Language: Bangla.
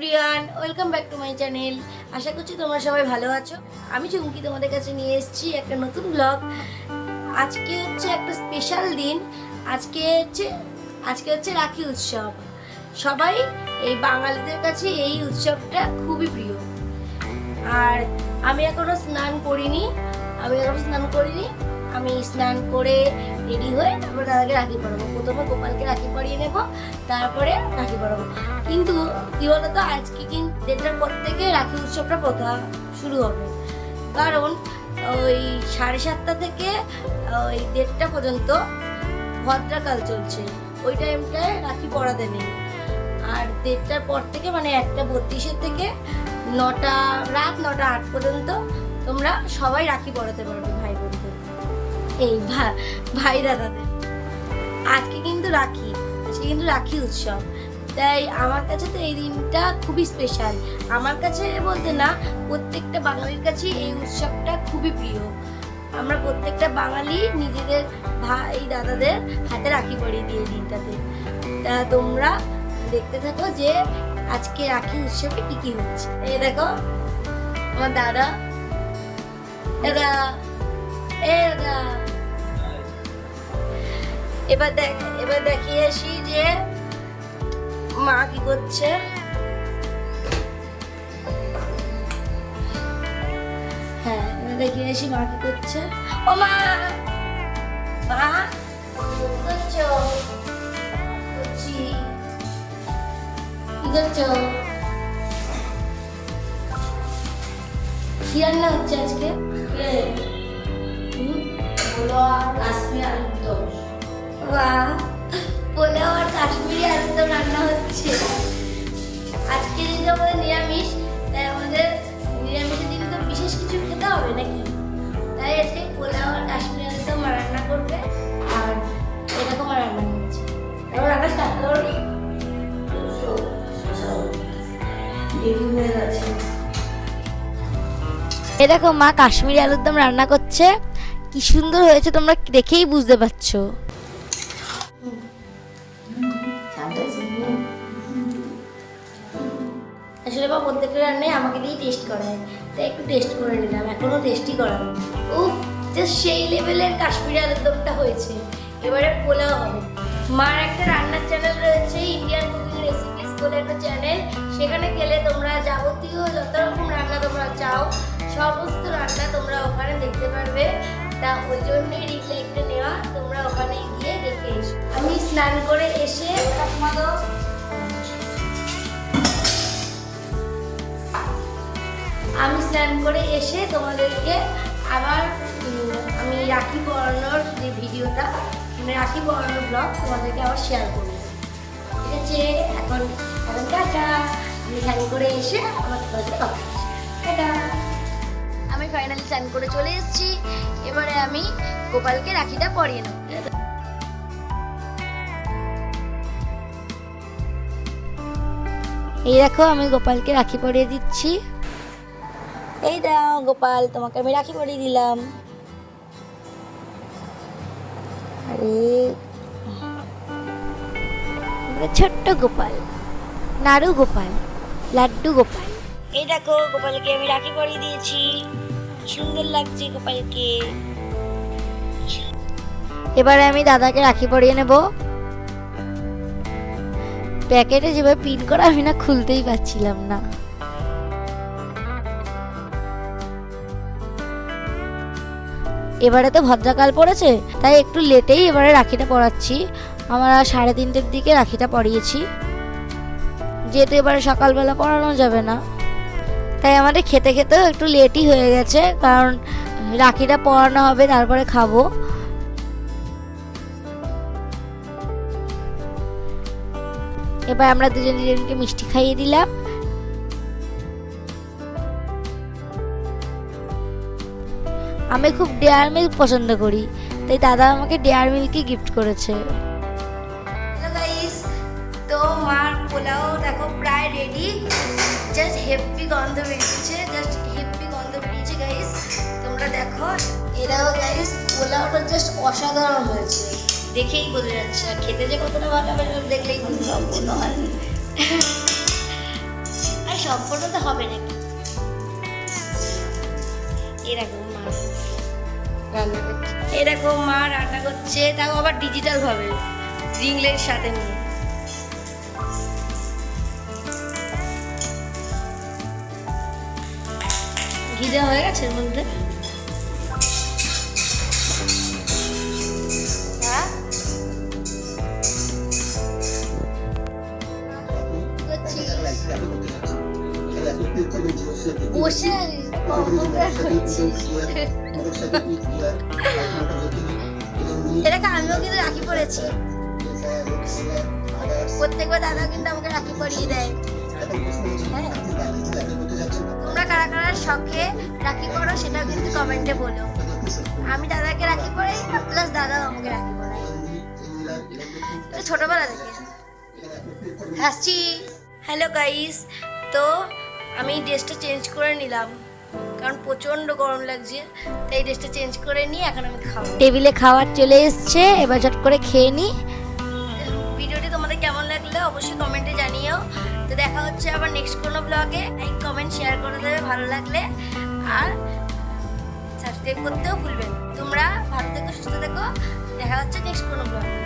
Everyone, welcome back to my channel. আশা করছি তোমরা সবাই ভালো আছো। আমি চুমকি তোমাদের কাছে নিয়ে এসেছি একটা নতুন ব্লগ। আজকে হচ্ছে একটা স্পেশাল দিন। আজকে হচ্ছে আজকে হচ্ছে রাখি উৎসব। সবাই এই বাঙালিদের কাছে এই উৎসবটা খুবই প্রিয়। আর আমি এখনও স্নান করিনি। আমি এখনও স্নান করিনি। আমি স্নান করে রেডি হয়ে তারপরে দাদাকে রাখি পরাবো। প্রথমে গোপালকে রাখি পরিয়ে নেব, তারপরে রাখি পরাবো। কিন্তু কি বলতো, আজকে কিন্তু দেড়টার পর থেকে রাখি উৎসবটা প্রথা শুরু হবে। কারণ ওই সাড়ে সাতটা থেকে ওই দেড়টা পর্যন্ত ভদ্রাকাল চলছে। ওই টাইমটায় রাখি পরাতে নেই। আর দেড়টার পর থেকে মানে একটা বত্রিশের থেকে নটা, রাত নটা আট পর্যন্ত তোমরা সবাই রাখি পরাতে পারবে ভাই বোনদের এই ভাই দাদাদের আজকে কিন্তু রাখি, আজকে কিন্তু রাখি উৎসব। তাই আমার কাছে তো এই দিনটা খুবই স্পেশাল আমার কাছে বলতে না, প্রত্যেকটা বাঙালির কাছে এই উৎসবটা খুবই প্রিয়। আমরা প্রত্যেকটা বাঙালি নিজেদের ভাই দাদাদের হাতে রাখি পরিয়ে দিই এই দিনটাতে। তা তোমরা দেখতে থাকো যে আজকে রাখি উৎসবে কি কি হচ্ছে। এই দেখো, আমার দাদা দাদা। এবার দেখ, এবার দেখিয়ে আসি যে মা কি করছে। হ্যাঁ এবার দেখিয়ে আসি মা কি করছে। ও মা! মা করছ? করছি? কি করছ হচ্ছে আজকে? হুম? বাহ পোলাও আর কাশ্মীরি রান্না হচ্ছে। আজকে যেহেতু আমাদের নিরামিষ, তাই আমাদের নিরামিষের দিন তো বিশেষ কিছু খেতে হবে নাকি? তাই আজকে কাশ্মীরি রান্না করবে, আর রান্না রান্না স্টার্ট মা কাশ্মীরি আলুর দম রান্না করছে। কি সুন্দর হয়েছে, তোমরা দেখেই বুঝতে পারছ। আসলে বা প্রত্যেকটা রান্নায় আমাকে দিয়ে টেস্ট করায় তাই একটু টেস্ট করে নিলাম, এখনও টেস্টই করানো উফ জাস্ট সেই লেভেলের কাশ্মীরি আলুর দমটা হয়েছে। এবারে পোলাও হবে। মার একটা রান্নার চ্যানেল রয়েছে ইন্ডিয়ান কুকিং রেসিপিস বলে একটা চ্যানেল সেখানে গেলে তোমরা যাবতীয় যত রকম রান্না তোমরা চাও, সমস্ত রান্না তোমরা ওখানে দেখতে পারবে। তা ওই জন্যই রিপ্লাইটা নেওয়া, তোমরা ওখানে গিয়ে দেখে এসো। আমি স্নান করে এসে আমি স্নান করে এসে তোমাদেরকে আবার আমি রাখি পরানোর যে ভিডিওটা মানে রাখি পরানোর ব্লগ তোমাদেরকে আবার শেয়ার করব। ঠিক আছে? এখন এখন টাটা। আমি স্নান করে এসে আমার তোমাদের টাটা। আমি ফাইনালি স্নান করে চলে এসেছি। এবারে আমি গোপালকে রাখিটা পরিয়ে নেব। এই দেখো, আমি গোপালকে রাখি পরিয়ে দিচ্ছি। এই দাও, গোপাল, তোমাকে আমি রাখি পরিয়ে দিলাম। আরে ছোট্ট গোপাল, নাড়ু গোপাল, লাড্ডু গোপাল। এই দেখো, গোপালকে আমি রাখি পরিয়ে দিয়েছি। সুন্দর লাগছে গোপালকে। এবারে আমি দাদাকে রাখি পরিয়ে নেব। প্যাকেটে যেভাবে পিন করা আমি না খুলতেই পারছিলাম না। এবারে তো ভদ্রাকাল পড়েছে, তাই একটু লেটেই এবারে রাখিটা পরাচ্ছি। আমরা সাড়ে তিনটের দিকে রাখিটা পরিয়েছি। যেহেতু এবারে সকালবেলা পড়ানো যাবে না, তাই আমাদের খেতে খেতেও একটু লেটই হয়ে গেছে, কারণ রাখিটা পরানো হবে, তারপরে খাব। এবার আমরা দুজন দুজনকে মিষ্টি খাইয়ে দিলাম। আমি খুব ডেয়ার মিল্ক পছন্দ করি, তাই দাদা আমাকে ডেয়ার মিল্কই গিফট করেছে। তো মার পোলাও দেখো প্রায় রেডি জাস্ট হেপি গন্ধ বেরিয়েছে জাস্ট হেপি গন্ধ বেরিয়েছে গাইস তোমরা দেখো। এরাও গাইস পোলাওটা জাস্ট অসাধারণ হয়েছে। দেখেই বোঝা যাচ্ছে, আর খেতে যে কতটা ভালো হবে দেখলেই বুঝতে পারব না সম্পূর্ণ তো হবে নাকি? এরকম মা। রান্না করছি। মা রান্না করছে তাও আবার ডিজিটাল ভাবে রিংলের সাথে নিয়ে। ঘি হয়ে গেছে এর মধ্যে? বসে এটাকে আমিও কিন্তু রাখি পড়েছি। প্রত্যেকবার দাদা কিন্তু আমাকে রাখি পরিয়ে দেয়। তোমরা কারা কারা শখে রাখি পড়ো সেটাও কিন্তু কমেন্টে বলো। আমি দাদাকে রাখি পড়াই প্লাস দাদাও আমাকে রাখি পড়াই ছোটবেলা থেকে। হাসছি। হ্যালো গাইস তো আমি এই ড্রেসটা চেঞ্জ করে নিলাম। কারণ প্রচণ্ড গরম লাগছে তাই এই ড্রেসটা চেঞ্জ করে নিয়ে এখন আমি খাব। টেবিলে খাবার চলে এসছে এবার চট করে খেয়ে নিই ভিডিওটি তোমাদের কেমন লাগল অবশ্যই কমেন্টে জানিও। তো দেখা হচ্ছে আবার নেক্সট কোনো ব্লগে লাইক কমেন্ট শেয়ার করে দেবে ভালো লাগলে। আর সাবস্ক্রাইব করতেও ভুলবেন তোমরা ভালো থেকো সুস্থ থেকো। দেখা হচ্ছে নেক্সট কোনো ব্লগে